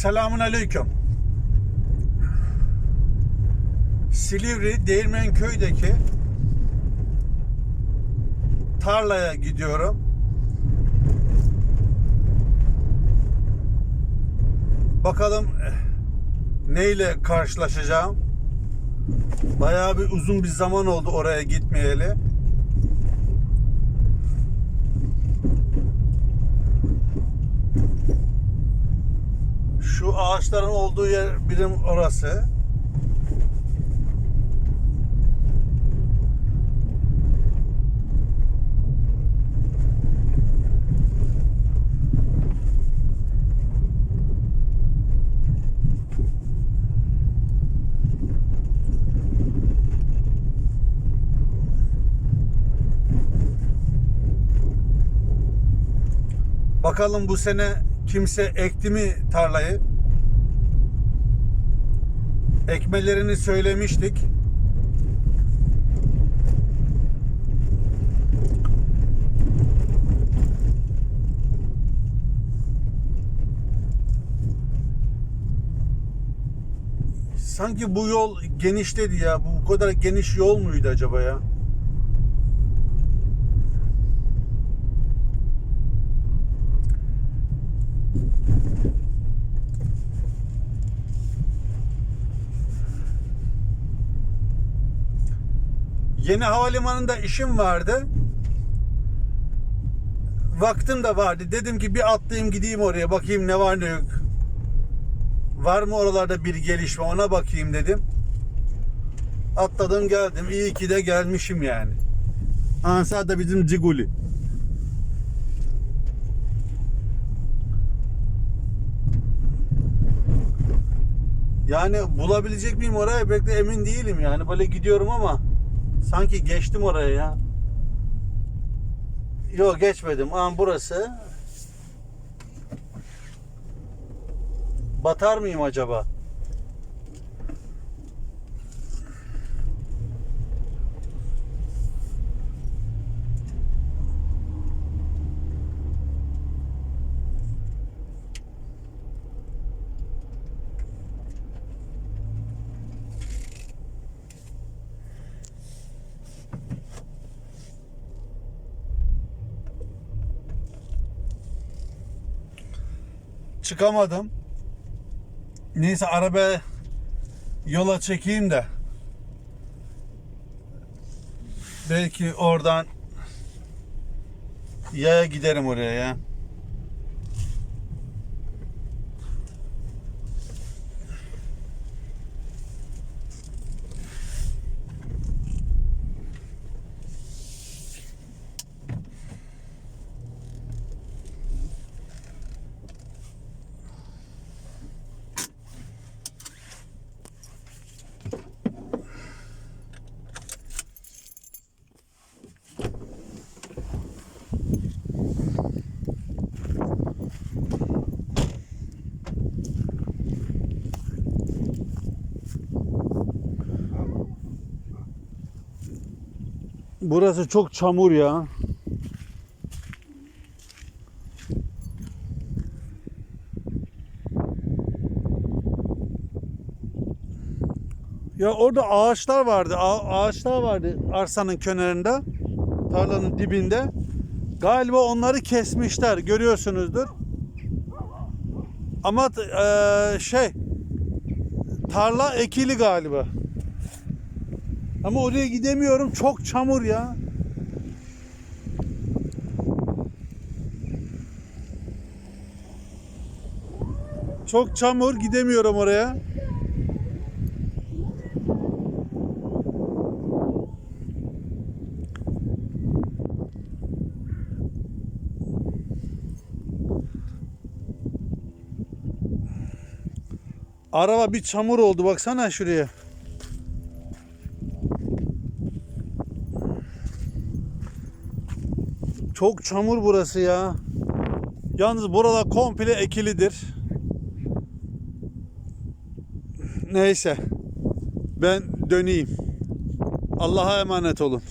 Selamun Aleyküm. Silivri Değirmenköy'deki tarlaya gidiyorum. Bakalım eh, neyle karşılaşacağım. Bayağı bir uzun bir zaman oldu oraya gitmeyeli. Ağaçların olduğu yer birim orası. Bakalım bu sene kimse ekti mi tarlayı? Ekmelerini söylemiştik. Sanki bu yol genişledi ya. Bu kadar geniş yol muydu acaba ya? Yeni havalimanında işim vardı. Vaktim de vardı. Dedim ki bir atlayayım gideyim oraya bakayım ne var ne yok. Var mı oralarda bir gelişme ona bakayım dedim. Atladım geldim. İyi ki de gelmişim yani. Ansa da bizim Ciguli. Yani bulabilecek miyim oraya pek de emin değilim yani. Böyle gidiyorum ama sanki geçtim oraya ya. Yok geçmedim. Aa burası. Batar mıyım acaba? Çıkamadım. Neyse araba yola çekeyim de belki oradan yaya giderim oraya ya. Burası çok çamur ya. Ya orada ağaçlar vardı. a- ağaçlar vardı arsanın kenarında. Tarlanın dibinde. Galiba onları kesmişler. Görüyorsunuzdur. Ama eee, şey tarla ekili galiba. Ama oraya gidemiyorum. Çok çamur ya. Çok çamur gidemiyorum oraya. Araba bir çamur oldu baksana şuraya. Çok çamur burası ya. Yalnız burada komple ekilidir. Neyse. Ben döneyim. Allah'a emanet olun.